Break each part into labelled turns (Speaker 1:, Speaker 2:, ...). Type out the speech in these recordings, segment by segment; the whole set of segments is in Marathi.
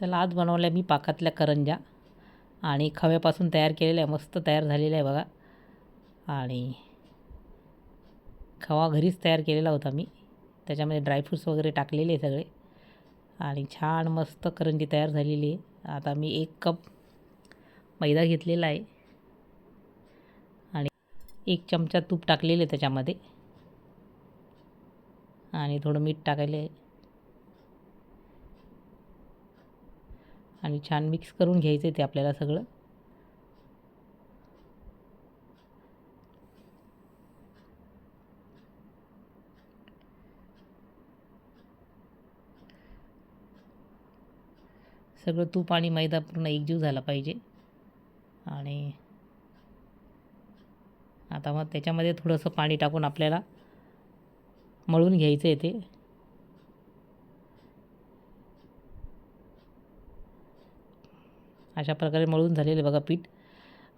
Speaker 1: चला आज बनवल्या मी पाकातल्या करंज्या. आणि खव्यापासून तयार केलेल्या आहे मस्त तयार झालेल्या आहे बघा. आणि खवा घरीच तयार केलेला होता मी. त्याच्यामध्ये ड्रायफ्रूट्स वगैरे टाकलेले आहे सगळे. आणि छान मस्त करंजी तयार झालेली आहे. आता मी एक कप मैदा घेतलेला आहे. आणि एक चमचा तूप टाकलेले आहे त्याच्यामध्ये. आणि थोडं मीठ टाकायलं आहे. आणि छान मिक्स करून घ्यायचं आहे ते आपल्याला सगळं. सगळं तूप आणि मैदा पूर्ण एकजीव झाला पाहिजे. आणि आता मग त्याच्यामध्ये थोडंसं पाणी टाकून आपल्याला मळून घ्यायचं आहे ते. अशा प्रकारे मळून झालेले बघा पीठ.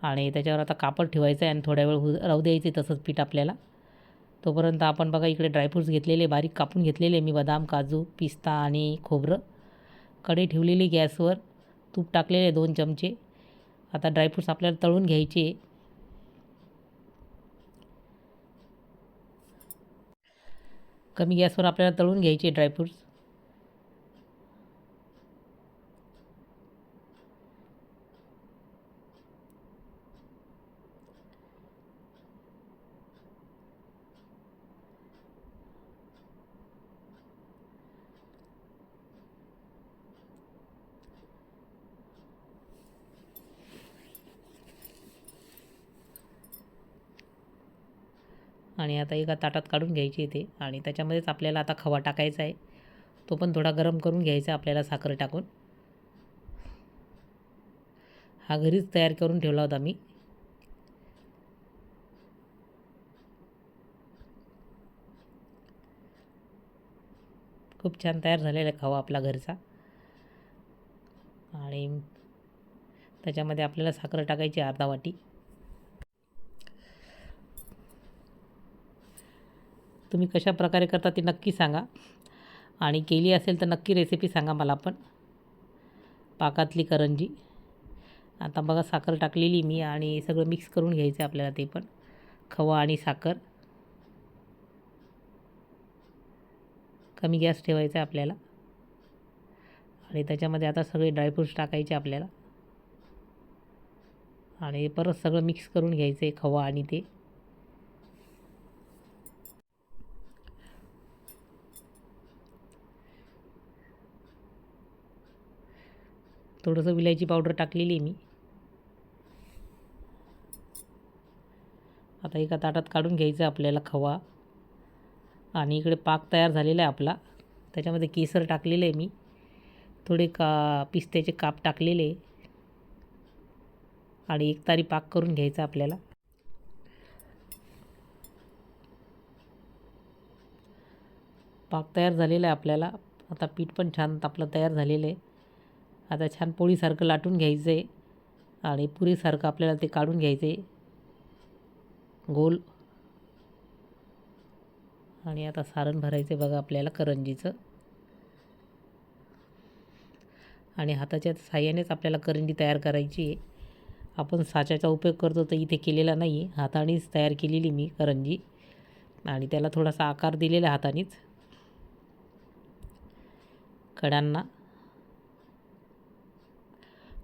Speaker 1: आणि त्याच्यावर आता कापड ठेवायचं आहे आणि थोड्या वेळ हु राहू द्यायचे तसंच पीठ आपल्याला. तोपर्यंत आपण बघा इकडे ड्रायफ्रूट्स घेतलेले बारीक कापून घेतलेले मी बदाम काजू पिस्ता आणि खोबरं. कडे ठेवलेली गॅसवर तूप टाकलेले दोन चमचे. आता ड्रायफ्रूट्स आपल्याला तळून घ्यायचे कमी गॅसवर आपल्याला तळून घ्यायचे ड्रायफ्रूट्स आणि आता एका ताटात काढून घ्यायची ते. आणि त्याच्यामध्येच आपल्याला आता खवा टाकायचा आहे. तो पण थोडा गरम करून घ्यायचा आपल्याला साखर टाकून. हा घरीच तयार करून ठेवला होता मी. खूप छान तयार झालेला आहे खवा आपला घरचा. आणि त्याच्यामध्ये आपल्याला साखर टाकायची अर्धा वाटी. तुम्ही कशा प्रकारे करता ते नक्की सांगा. आणि केली असेल तर नक्की रेसिपी सांगा मला पण. पाकातली करंजी. आता बघा साखर टाकलेली मी आणि सगळं मिक्स करून घ्यायचं आहे आपल्याला ते पण. खवा आणि साखर. कमी गॅस ठेवायचा आहे आपल्याला. आणि त्याच्यामध्ये आता सगळे ड्रायफ्रूट्स टाकायचे आपल्याला. आणि परत सगळं मिक्स करून घ्यायचं आहे खवा आणि ते. थोडंसं विलायची पावडर टाकलेली आहे मी. आता एका ताटात काढून घ्यायचं आपल्याला खवा. आणि इकडे पाक तयार झालेला आहे आपला. त्याच्यामध्ये केसर टाकलेलं आहे मी. थोडे का पिस्त्याचे काप टाकलेले आणि एक तारी पाक करून घ्यायचा आपल्याला. पाक तयार झालेला आहे आपल्याला. आता पीठ पण छान आपलं तयार झालेलं आहे. आता छान पोळीसारखं लाटून घ्यायचं आहे आणि पुरीसारखं आपल्याला ते काढून घ्यायचं. आहे गोल. आणि आता सारण भरायचं आहे बघा आपल्याला करंजीचं. आणि हाताच्या साह्यानेच आपल्याला करंजी तयार करायची आहे. आपण साच्याचा उपयोग करतो तर इथे केलेला नाही आहे हातानेच तयार केलेली मी करंजी. आणि त्याला थोडासा आकार दिलेला हातानेच. कड्यांना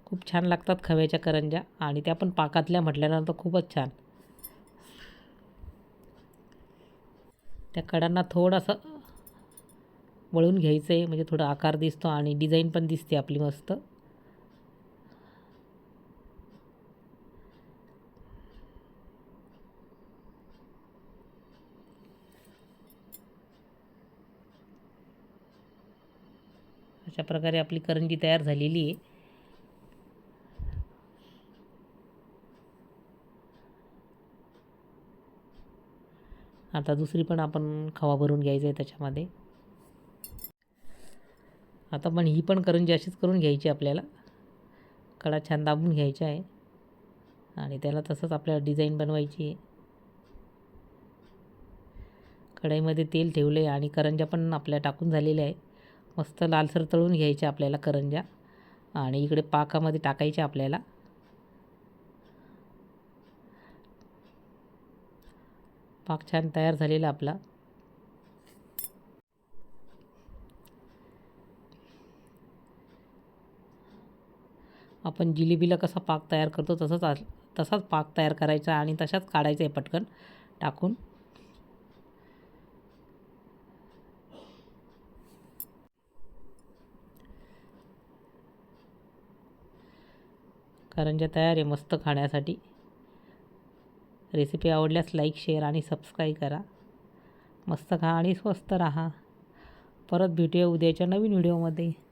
Speaker 1: खूप छान लागतात खव्याच्या करंज्या आणि त्या पण पाकातल्या म्हटल्यानंतर खूपच छान. त्या कडांना थोडंसं वळून घ्यायचं आहे म्हणजे थोडा आकार दिसतो आणि डिझाईन पण दिसते आपली मस्त. अशा प्रकारे आपली करंजी तयार झालेली आहे. आता दुसरी पण आपण खवा भरून घ्यायचा आहे त्याच्यामध्ये. आता पण ही पण करंजी अशीच करून घ्यायची आपल्याला. कडा छान दाबून घ्यायचा आहे. आणि त्याला तसंच आपल्याला डिझाईन बनवायची आहे. कढईमध्ये तेल ठेवले आणि करंजा पण आपल्या टाकून झालेल्या आहे मस्त लालसर तळून घ्यायच्या आपल्याला करंज्या. आणि इकडे पाकामध्ये टाकायच्या आपल्याला. पाक छान तयार झालेला आपला. आपण जिलेबीला कसा पाक तयार करतो तसंच तसाच पाक तयार करायचा आणि तशाच काढायचा आहे पटकन टाकून. करंज्या तयार आहे मस्त खाण्यासाठी. रेसिपी आवडल्यास लाईक शेअर आणि सबस्क्राईब करा. मस्त खा आणि स्वस्त राहा. परत भेटूया उद्याच्या नवीन व्हिडिओमध्ये.